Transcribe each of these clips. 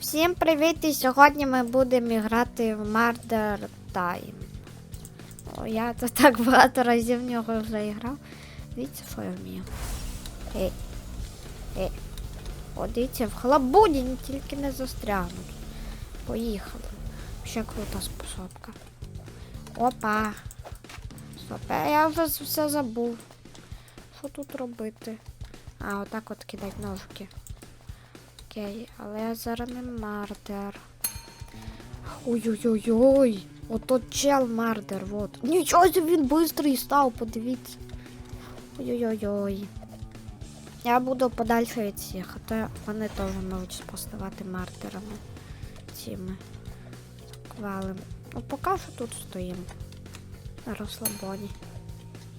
Всім привіт! І сьогодні ми будемо грати в Murder Time. О, я тут так багато разів в нього вже грав. Дивіться, що я вмію. Ей. Ей. О, дивіться, в халабуді тільки не застрягнуть. Поїхали. Ще крута способка. Опа. Стоп, я вже все забув. Що тут робити? А, отак от кидать ножки. Окей, але я зараз не мардер. Ой-ой-ой-ой. Ото чел мардер, вот. Нічого він бистрий став, подивіться. Ой-ой-ой-ой. Я буду подальше від всіх, а то вони теж можуть поставати мардерами. Цими. Квалим. Ну, поки що тут стоїмо. На розслабоні.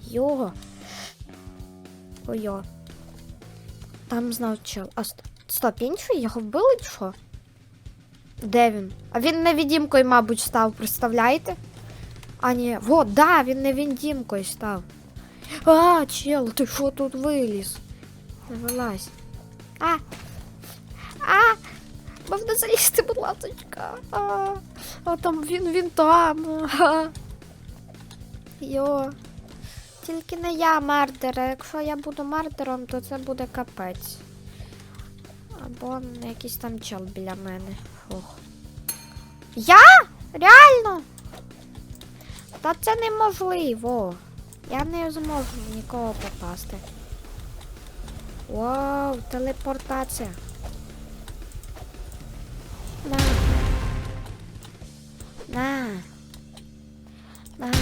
Його. Ой-ой. Там знов чел. А ст- стоп, інший його вбили чи що? Де він? А він невідімкою, мабуть, став, представляєте? А ні, вот, да, він невідімкою став. А, чел, ти що тут виліз? Не вилазь. А! А! Можна залізти, будь ласочка. А, а там він, він там. А. Йо. Тільки не я мардер, а якщо я буду мардером, то це буде капець. Або якийсь там чел біля мене. Фух. Я? Реально? Та це неможливо. Я не зможу нікого попасти. Вау, телепортація. На. На. На.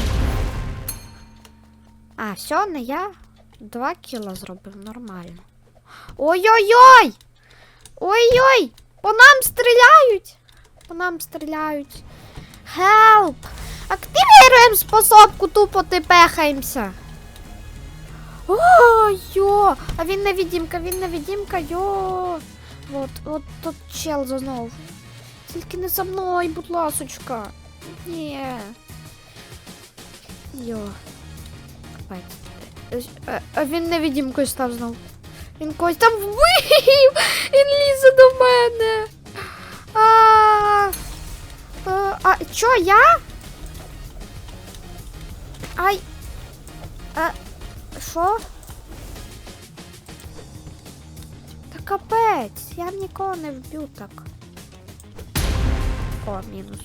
А, все, не я. Два кіла зробив нормально. Ой-ой-ой! Ой-ой! По нам стріляють! По нам стріляють. Help! Активіруємо способку, тупо тепехаємося. Ой, йо! А він невідімка, він невідімка, йо! От, от тут чел знову. Тільки не за мною, будь ласочка. Ні. Йо. Е, А він невідімкою став знов. Він когось там вбив! Він лізе до мене. А, а, а чо я? Ай. А, що? Та капець, я нікого не вб'ю так. О, мінус.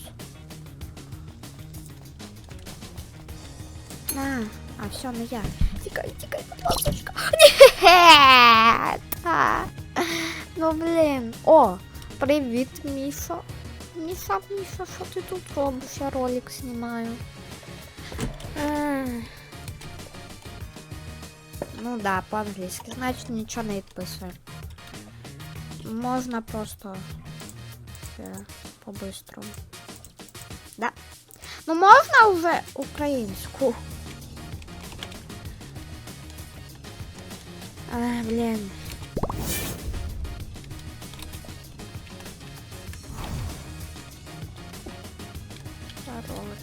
На, а все, не я. Тікай, тікай, будь ласочка. Ні! Та. Ну блін. О, привіт, Міша. Міша, Міша, що ти тут робиш? Я ролик знімаю. Ех. Ну да, по-англійськи. Значить нічого не відписує. Можна просто е, по-бистрому. Да. Ну можна вже українську. А,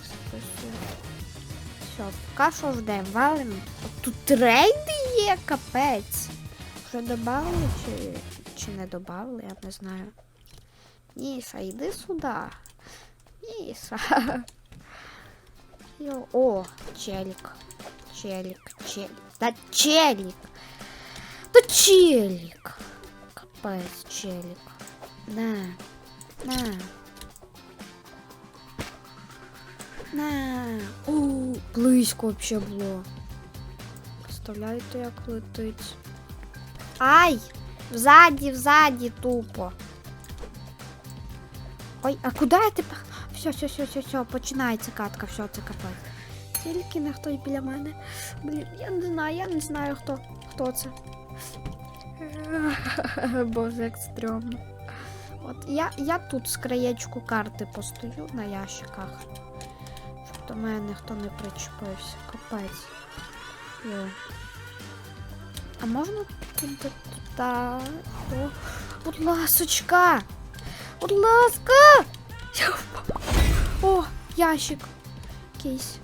списую. Все, поки що ждемо, валимо. Тут трейди є, капець. Вже добавили чи, чи не добавили, я не знаю. Ніша, йди сюди. Ніша. Йо, о, челік. Челік, челік. Да челік. Да челік. Капець, челік. На, на. На. У, близько вообще було. Представляєте, як летить. Ай! Взаді, взаді тупо. Ой, а я тепер? Все, все, все, все, все, починається катка, все, це капець. Тільки не хтось біля мене. Блін, я не знаю, я не знаю хто. Хто це. Боже, як стрьомно. От я, я тут з краєчку карти постою на ящиках. Щоб до мене ніхто не причепився. Капець. Йо. А можна туди туди? О, будь ласочка! Будь ласка! Я впав. О, ящик. Якийсь.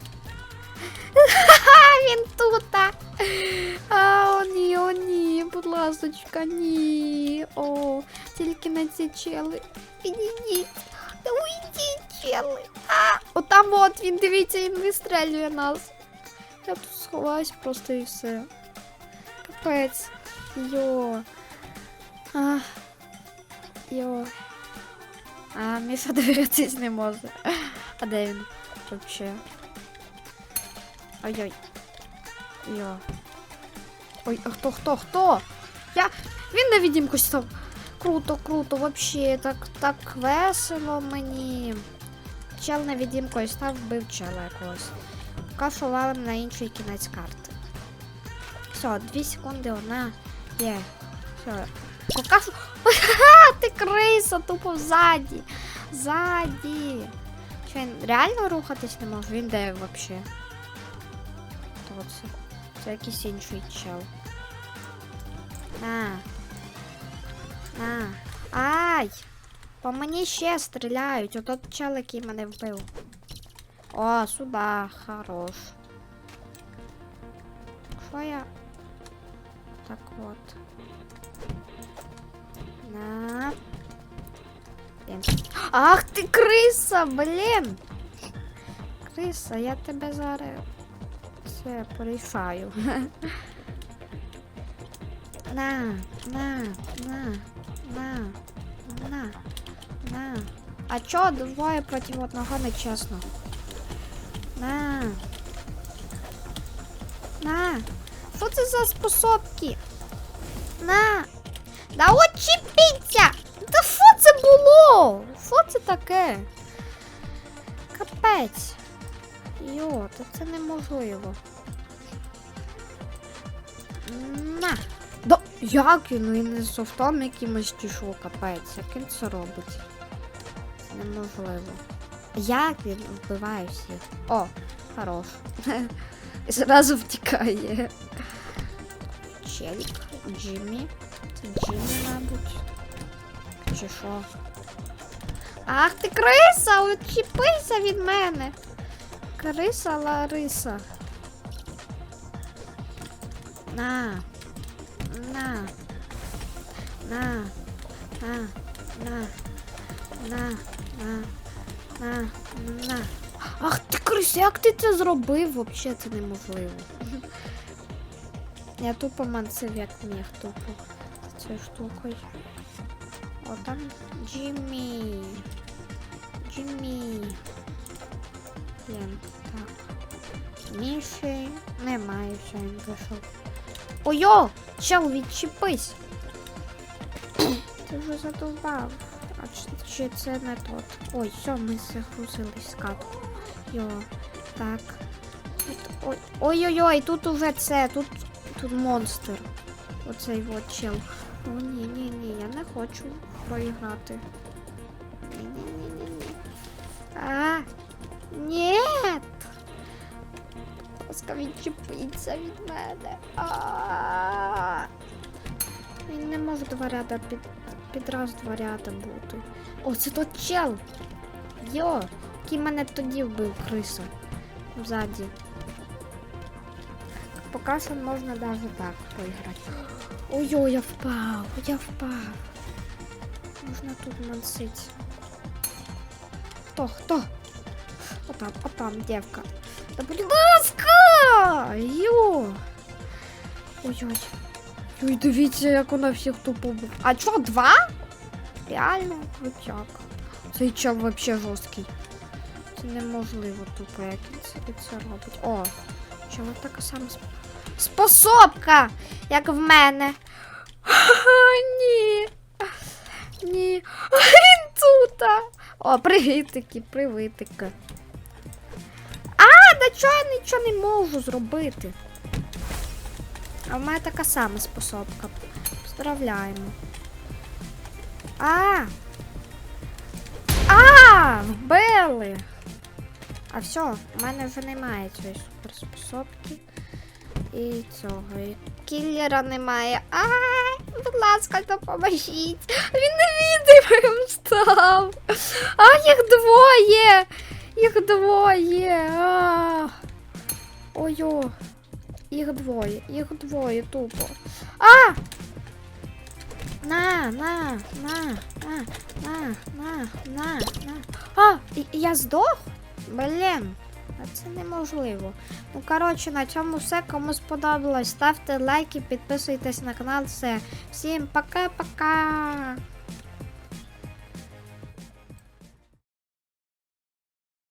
він тут. А, о, ні, о, ні, будь ласочка, ні. О, тільки на ці чели. Підійдіть. Та уйдіть, чели. А, отам от він, дивіться, він вистрелює нас. Я тут сховаюсь просто і все. Капець. Йо. А. Йо. А, Міша дивитись не може. А де він? Вообще. Ой-ой. Йо. Ой, а хто, хто, хто? Я. Він невидимку став. Круто, круто, вообще, так, так весело мені. Чел невидимкою став, вбив чела якогось. Валим на інший кінець карти. Все, дві секунди, одна. Є. Все. Ха, ти криса, тупо ззаді. Ззаді. Що він реально рухатись не може? Він де вообще? Хто це? Це якийсь інший чел. На. На. Ай! По мені ще стріляють. Отот чел, який мене вбив. О, сюди, хорош. Що я? Так от. На. Блін. Ах ти криса, блін! Криса, я тебе зараз все порішаю. На, на, на, на, на, на. А чо двоє проти одного нечесно? На. На. Що це за способки? На. Да от чіпіться! Та що це було? Що це таке? Капець. Йо, та це неможливо. На. Да, як він? Він не софтом якимось чи що, капець. Як він це робить? Це неможливо. Як він вбиває всіх? О, хорош. І зразу втікає. Челік, Джиммі. Це Джиммі, мабуть. Чи що? Ах ти криса! Відчепися від мене. Криса Лариса. На. На. На. На. На. На. На. На. На. Ах ти крис, як ти це зробив? Вообще це неможливо. Я тупо мансив як міг тупо. Цією штукою. О, там Джиммі. Джиммі. Блін, так. Міші немає, все, він вийшов. Ой-о! Чел, відчепись! Ти вже задовбав. А чи, чи це не тот? Ой, все, ми загрузились з. Йо, так. Ой- Ой-ой-ой, тут уже це, тут, тут монстр. Оцей от чел. О, ні, ні, ні, я не хочу проіграти. Ні, ні, ні, ні, ні. А, ні. Ласка, відчепиться від мене. Він не може два ряда під, підраз два ряда бути. О, це тот чел. Йо, який мене тоді вбив криса. Ззаді. Поки що можна навіть так поіграти. Ой-ой, я впав, я впав. Можна тут мансить. Хто, хто? Отам, отам, девка. Да будь ласка! Йо! Ой-ой. Ой, дивіться, як вона всіх тупо бу- А чо, два? Реально крутяк. Цей чел вообще жорсткий. Це неможливо тупо, як він це, робить. О, чого така сама способка, як в мене. Ні. Ні. Він тут. О, привітики, привітики. Чого я нічого не можу зробити? А в мене така сама способка. Поздравляємо. А! А! Вбили! А все, в мене вже немає цієї суперспособки. І цього. І кіллера немає. А, будь ласка, допоможіть. Він невидимим став. А, їх двоє. Їх двоє. Ой-о. їх двоє, їх двоє тупо. А! На, на, на, на, на, на, на, на. А, я здох? Блін. Це неможливо. Ну, коротше, на цьому все. Кому сподобалось, ставте лайки, підписуйтесь на канал. Все. Всім пока-пока.